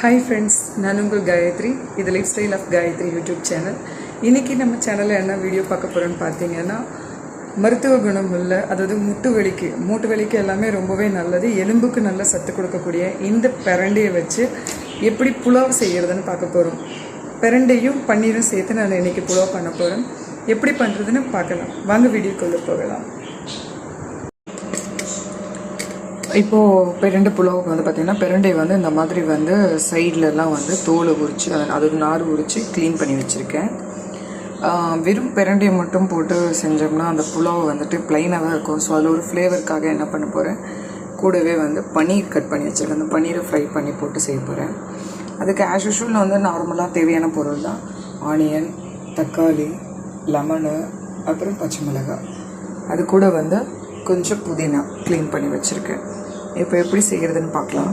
Hi friends நான் உங்கள் காயத்ரி. இது lifestyle of Gayathri YouTube channel இன்றைக்கி நம்ம சேனலில் என்ன வீடியோ பார்க்க போகிறோன்னு பார்த்தீங்கன்னா மருத்துவ குணம் உள்ள அதாவது முட்டு வலிக்கு மூட்டு வலிக்கு எல்லாமே ரொம்பவே நல்லது எலும்புக்கு நல்ல சத்து கொடுக்கக்கூடிய இந்த பிரண்டையை வச்சு எப்படி புலாவ் செய்கிறதுன்னு பார்க்க போகிறோம் பிரண்டையும் பன்னீரும் சேர்த்து நான் இன்றைக்கி புலாவ் பண்ண போகிறேன் எப்படி பண்ணுறதுன்னு பார்க்கலாம். வாங்க வீடியோக்குள்ளே போகலாம். இப்போது பிரண்டை புலாவுக்கு வந்து பார்த்திங்கன்னா பிரண்டை வந்து இந்த மாதிரி வந்து சைட்லலாம் வந்து தோலை உரித்து அது அது நார் உரித்து க்ளீன் பண்ணி வச்சுருக்கேன். வெறும் பிரண்டையை மட்டும் போட்டு செஞ்சோம்னா அந்த புலாவை வந்துட்டு ப்ளைனாக இருக்கும். ஸோ அதில் ஒரு ஃப்ளேவருக்காக என்ன பண்ண போகிறேன் கூடவே வந்து பன்னீர் கட் பண்ணி வச்சுருக்கேன். அந்த பன்னீரை ஃப்ரை பண்ணி போட்டு செய்ய போகிறேன் அதுக்கு ஆஸ் யூஷுவல் வந்து நார்மலாக தேவையான பொருள் தான். ஆனியன் தக்காளி லெமனு அப்புறம் பச்சை மிளகாய். அது கூட வந்து கொஞ்சம் புதினா க்ளீன் பண்ணி வச்சுருக்கேன். இப்போ எப்படி செய்கிறதுன்னு பார்க்கலாம்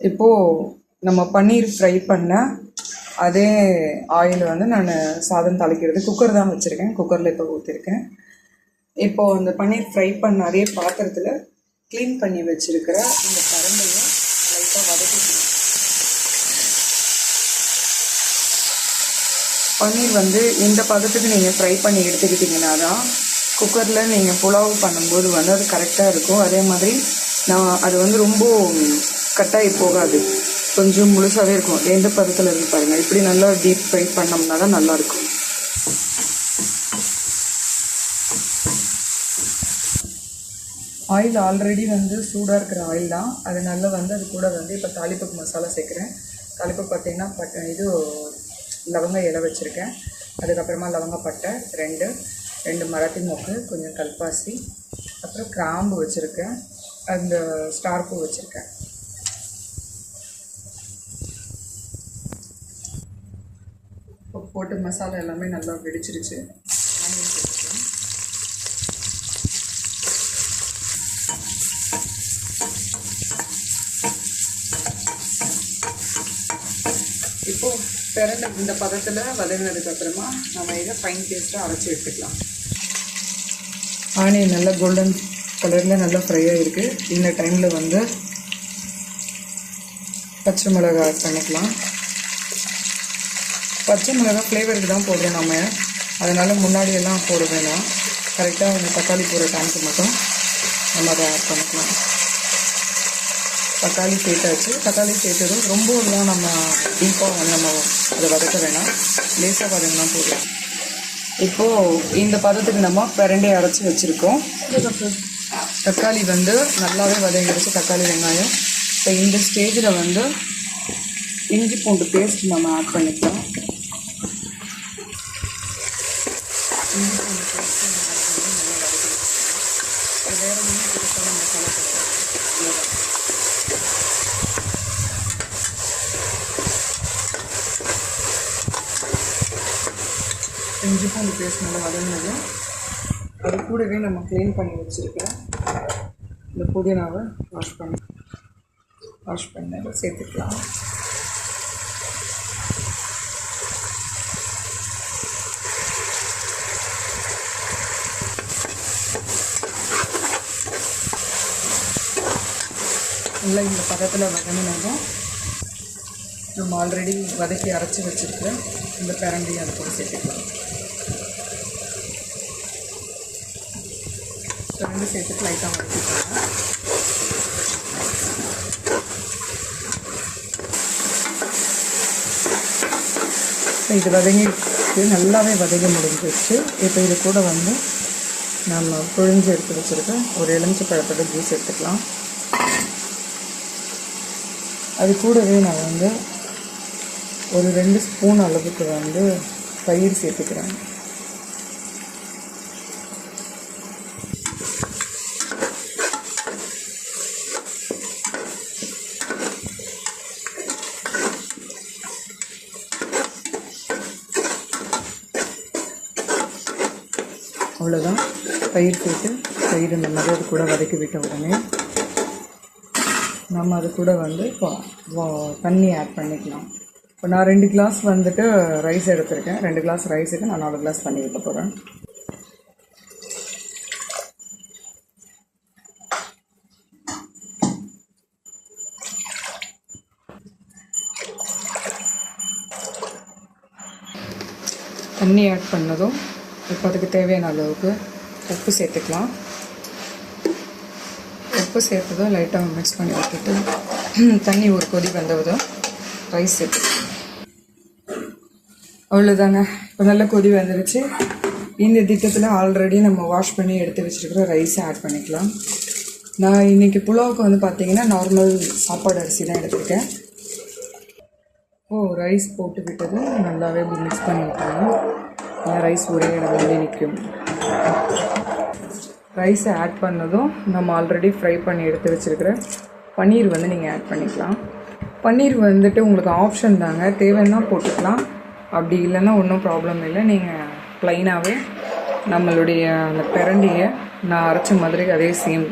இப்போது நம்ம பன்னீர் ஃப்ரை பண்ண அதே ஆயில் வந்து நான் சாதம் தாளிக்கிறது. குக்கர் தான் வச்சுருக்கேன். குக்கரில் இப்போ ஊற்றிருக்கேன் இப்போது அந்த பன்னீர் ஃப்ரை பண்ண அதே பாத்திரத்தில் க்ளீன் பண்ணி வச்சுருக்கிற இந்த கரண்டையும் லைட்டாக வதக்கிக்கணும் பன்னீர் வந்து இந்த பதத்துக்கு நீங்கள் ஃப்ரை பண்ணி எடுத்துக்கிட்டிங்கன்னா தான் குக்கரில் நீங்கள் புலாவ் பண்ணும்போது வந்து அது கரெக்டாக இருக்கும். அதே மாதிரி நான் அது வந்து ரொம்ப கட்டாகி போகாது. கொஞ்சம் முழுசாகவே இருக்கும். எந்த பதத்தில் இருக்கு பாருங்கள் இப்படி நல்லா டீப் ஃப்ரை பண்ணோம்னா தான் நல்லாயிருக்கும். ஆயில் ஆல்ரெடி வந்து சூடாக இருக்கிற ஆயில் தான். அதனால வந்து அது கூட வந்து இப்போ தாளிப்புக்கு மசாலா சேர்க்குறேன். தாளிப்பு பார்த்தீங்கன்னா பட்டை இது லவங்க இலை வச்சுருக்கேன். அதுக்கப்புறமா லவங்கப்பட்டை ரெண்டு. ரெண்டு மராத்தி மொக்கு கொஞ்சம் கல்பாசி அப்புறம் கிராம்பு வச்சுருக்கேன். அந்த ஸ்டார் பூ வச்சுருக்கேன். இப்போ போட்டு மசாலா எல்லாமே நல்லா வெடிச்சிருச்சு. இப்போது பிறந்த இந்த பதத்தில் வதங்கினதுக்கப்புறமா நம்ம இதை ஃபைன் பேஸ்ட்டாக அரைச்சி எடுத்துக்கலாம். ஆனியன் நல்லா கோல்டன் கலரில் நல்லா ஃப்ரை ஆகிருக்கு இந்த டைமில் வந்து பச்சை மிளகாய் ஆட் பண்ணிக்கலாம் பச்சை மிளகாய் ஃப்ளேவருக்கு தான் போடுறோம் நம்ம அதனால் முன்னாடியெல்லாம் போட வேணாம். கரெக்டாக அந்த தக்காளி போடுற டைமுக்கு மட்டும் நம்ம அதை ஆட் பண்ணிக்கலாம். தக்காளி சேர்த்தாச்சு தக்காளி சேர்த்ததும் ரொம்பலாம் நம்ம டீப்பாக வந்து நம்ம அதை வதக்க வேணாம். லேசாக வதங்கினா போதும். இப்போது இந்த பதத்துக்கு நம்ம பிரண்டையை அரைச்சி வச்சுருக்கோம். தக்காளி வந்து நல்லாவே வதங்கிடுச்சு தக்காளி வெங்காயம். இப்போ இந்த ஸ்டேஜில் வந்து இஞ்சி பூண்டு பேஸ்ட் நம்ம ஆட் பண்ணிக்கலாம் இஞ்சி பூண்டு பேஸ்ட் வேறு ஒன்றும் பெருசாக மசாலா கிடையாது அவ்வளோதான் இஞ்சி பூண்டு பேஸ்ட் நல்லா வதங்கினது. அது கூடவே நம்ம க்ளீன் பண்ணி வச்சுருக்கேன் இந்த புதினாவை வாஷ் பண்ணி வாஷ் பண்ண சேர்த்துக்கலாம். நல்லா இந்த பதத்தில் வதங்கினதும் நம்ம ஆல்ரெடி வதக்கி அரைச்சி வச்சுருக்கிற இந்த பிரண்டி அது கூட சேர்த்துக்கலாம். ரெண்டு சேர்த்துட்டு லைட்டாக வதக்கிக்கலாம் இது வதங்கிட்டு நல்லாவே வதங்க முடிஞ்சிருச்சு. இப்போ இது கூட வந்து நம்ம புழிஞ்சு எடுத்து வச்சுருக்க ஒரு எலுமிச்சை பழத்தோட ஜூஸ் எடுத்துக்கலாம். அது கூடவே நான் வந்து ஒரு ரெண்டு ஸ்பூன் அளவுக்கு வந்து தயிர் சேர்த்துக்கிறேன். அவ்வளோதான் பயிர் போட்டு பயிர் இந்த மாதிரி அது கூட வதக்கி விட்ட உடனே நம்ம அது கூட வந்து இப்போ தண்ணி ஆட் பண்ணிக்கலாம். இப்போ நான் ரெண்டு கிளாஸ் வந்துட்டு ரைஸ் எடுத்திருக்கேன். ரெண்டு கிளாஸ் ரைஸுக்கு நான் நாலு கிளாஸ் தண்ணி ஊற்ற போகிறேன் தண்ணி ஆட் பண்ணதும் இப்போ அதுக்கு தேவையான அளவுக்கு உப்பு சேர்த்துக்கலாம். உப்பு சேர்த்ததும் லைட்டாக மிக்ஸ் பண்ணி விட்டுட்டு தண்ணி ஒரு கொதி வந்ததும் ரைஸ் சேர்த்து. அவ்வளோதாங்க இப்போ நல்ல கொதி வந்துருச்சு. இந்த திட்டத்தில் ஆல்ரெடி நம்ம வாஷ் பண்ணி எடுத்து வச்சுருக்கிற ரைஸை ஆட் பண்ணிக்கலாம். நான் இன்றைக்கி புலாவுக்கு வந்து பார்த்திங்கன்னா நார்மல் சாப்பாடு அரிசி தான் எடுத்திருக்கேன். ஓ ரைஸ் போட்டு விட்டது நல்லாவே மிக்ஸ் பண்ணி விட்டுருவோம் ரைஸ் ஒரே இடத்துல நிற்கும் ரைஸை ஆட் பண்ணதும் நம்ம ஆல்ரெடி ஃப்ரை பண்ணி எடுத்து வச்சுருக்கிற பன்னீர் வந்து நீங்கள் ஆட் பண்ணிக்கலாம். பன்னீர் வந்துட்டு உங்களுக்கு ஆப்ஷன் தாங்க. தேவைன்னா போட்டுக்கலாம். அப்படி இல்லைன்னா ஒன்றும் ப்ராப்ளம் இல்லை. நீங்கள் ப்ளைனாகவே நம்மளுடைய அந்த பிரண்டியை நான் அரைச்ச மாதிரி அதே சேம்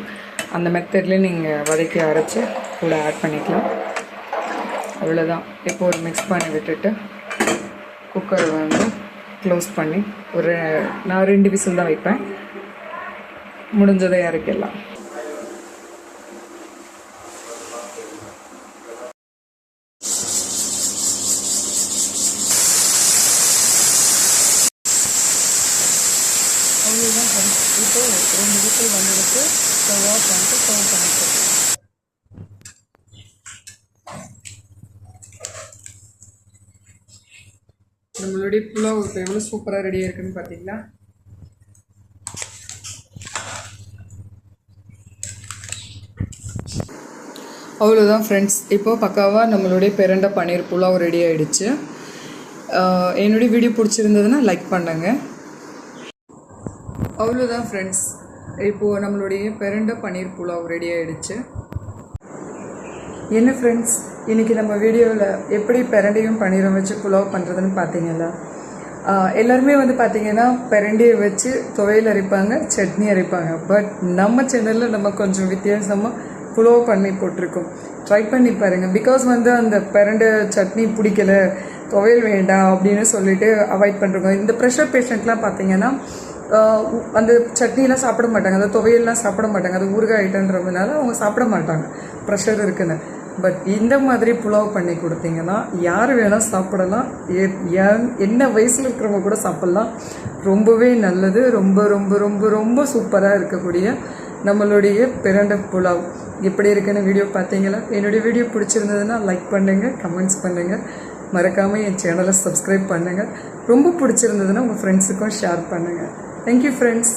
அந்த மெத்தட்லேயே நீங்கள் வதக்கி அரைச்சி கூட ஆட் பண்ணிக்கலாம். அவ்வளோதான் இப்போ ஒரு மிக்ஸ் பண்ணி விட்டுட்டு குக்கர் வந்து க்ளோஸ் பண்ணி ஒரு நான் ரெண்டு விசில் தான் வைப்பேன். முடிஞ்சதை இறக்கிடலாம். அவ்வளோதான் இப்போ ரெண்டு விசில் வந்துடுச்சு ஸ்டவ் ஆஃப் பண்ணிட்டு சர்வ் பண்ணிட்டு. நம்மளுடைய புலாவ் இப்போ எவ்வளோ சூப்பராக ரெடியாக இருக்குன்னு பார்த்தீங்களா அவ்வளோதான் ஃப்ரெண்ட்ஸ் இப்போ பக்காவாக நம்மளுடைய பிரண்ட பன்னீர் புலாவ் ரெடி ஆகிடுச்சு என்னுடைய வீடியோ பிடிச்சிருந்ததுன்னா லைக் பண்ணுங்கள் அவ்வளோதான் ஃப்ரெண்ட்ஸ் இப்போது நம்மளுடைய பிரண்ட பன்னீர் புலாவ் ரெடி ஆகிடுச்சு என்ன ஃப்ரெண்ட்ஸ் இன்றைக்கி நம்ம வீடியோவில் எப்படி பிரண்டையும் பன்னீரும் வச்சு புலாவ் பண்ணுறதுன்னு பார்த்தீங்களா எல்லாருமே வந்து பார்த்தீங்கன்னா பிரண்டையை வச்சு துவையல் அரைப்பாங்க சட்னி அரைப்பாங்க. பட் நம்ம சேனலில் நம்ம கொஞ்சம் வித்தியாசமாக புலாவ் பண்ணி போட்டிருக்கோம். ட்ரை பண்ணி பாருங்கள் பிகாஸ் வந்து அந்த பிரண்டை சட்னி பிடிக்கல துவையல் வேண்டாம் அப்படின்னு சொல்லிட்டு அவாய்ட் பண்ணுறோம் இந்த ப்ரெஷர் பேஷண்ட்லாம் பார்த்தீங்கன்னா அந்த சட்னிலாம் சாப்பிட மாட்டாங்க. அந்த துவையல்லாம் சாப்பிட மாட்டாங்க. அது ஊறுகாய் ஐட்டன்றதுனால அவங்க சாப்பிட மாட்டாங்க. ப்ரெஷர் இருக்குன்னு. பட் இந்த மாதிரி புலாவ் பண்ணி கொடுத்தீங்கன்னா யார் வேணால் சாப்பிடலாம். என்ன வயசில் இருக்கிறவங்க கூட சாப்பிட்லாம். ரொம்பவே நல்லது. ரொம்ப ரொம்ப ரொம்ப ரொம்ப சூப்பராக இருக்கக்கூடிய நம்மளுடைய பிரண்ட புலாவ். எப்படி இருக்குன்னு வீடியோ பார்த்தீங்களா? என்னுடைய வீடியோ பிடிச்சிருந்ததுன்னா லைக் பண்ணுங்கள் கமெண்ட்ஸ் பண்ணுங்கள் மறக்காமல் என் சேனலை சப்ஸ்கிரைப் பண்ணுங்கள் ரொம்ப பிடிச்சிருந்ததுன்னா உங்கள் ஃப்ரெண்ட்ஸுக்கும் ஷேர் பண்ணுங்கள் தேங்க்யூ ஃப்ரெண்ட்ஸ்